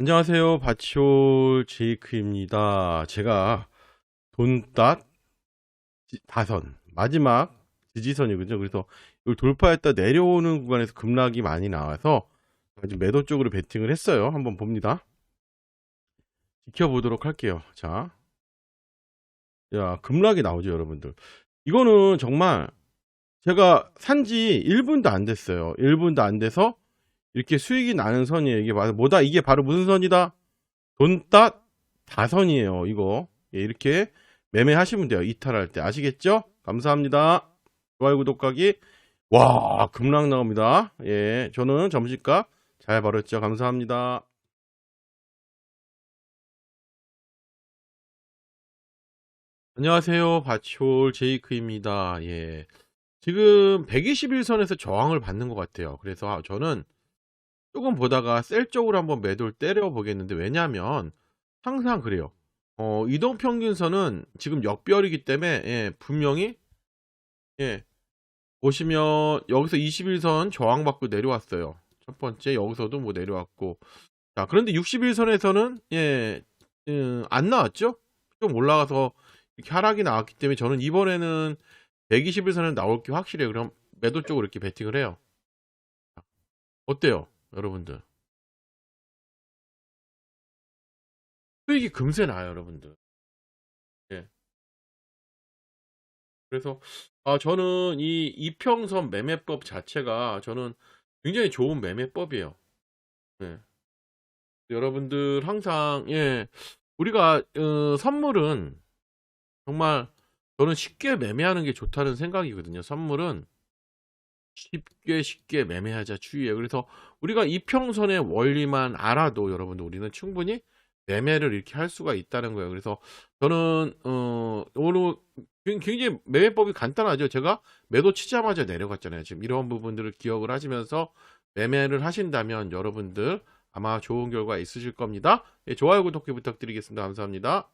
안녕하세요. 바치올 제이크입니다. 제가 돈닷 지- 다선 마지막 지지선이거든요. 그래서 이걸 돌파했다 내려오는 구간에서 급락이 많이 나와서 지금 매도 쪽으로 베팅을 했어요. 한번 봅니다. 지켜보도록 할게요. 자, 야 급락이 나오죠, 여러분들. 이거는 정말 제가 산지 1분도 안 됐어요. 1분도 안 돼서 이렇게 수익이 나는 선이에요. 이게 뭐다? 이게 바로 무슨 선이다? 돈따 다선이에요. 이거 예, 이렇게 매매하시면 돼요. 이탈할 때 아시겠죠? 감사합니다. 좋아요 구독하기. 와 급락 나옵니다. 예, 저는 점심값 잘 벌었죠. 감사합니다. 안녕하세요. 바치올 제이크입니다. 예. 지금 121선에서 저항을 받는 것 같아요. 그래서 저는 조금 보다가 셀 쪽으로 한번 매도를 때려 보겠는데 왜냐하면 항상 그래요. 어, 이동 평균선은 지금 역별이기 때문에 예, 분명히 예, 보시면 여기서 21선 저항받고 내려왔어요. 첫 번째 여기서도 뭐 내려왔고 자 그런데 61선에서는 예, 음, 안 나왔죠? 좀 올라가서 이렇게 하락이 나왔기 때문에 저는 이번에는 121선에 나올 게 확실해요. 그럼 매도 쪽으로 이렇게 베팅을 해요. 어때요? 여러분들. 수익이 금세 나요, 여러분들. 예. 그래서, 아, 저는 이 이평선 매매법 자체가 저는 굉장히 좋은 매매법이에요. 예. 여러분들 항상, 예, 우리가, 어, 선물은 정말 저는 쉽게 매매하는 게 좋다는 생각이거든요. 선물은 쉽게 쉽게 매매하자 주의해요. 그래서 우리가 이평선의 원리만 알아도 여러분들 우리는 충분히 매매를 이렇게 할 수가 있다는 거예요. 그래서 저는 어 오늘 굉장히 매매법이 간단하죠. 제가 매도 치자마자 내려갔잖아요. 지금 이런 부분들을 기억을 하시면서 매매를 하신다면 여러분들 아마 좋은 결과 있으실 겁니다. 예, 좋아요 구독해 부탁드리겠습니다. 감사합니다.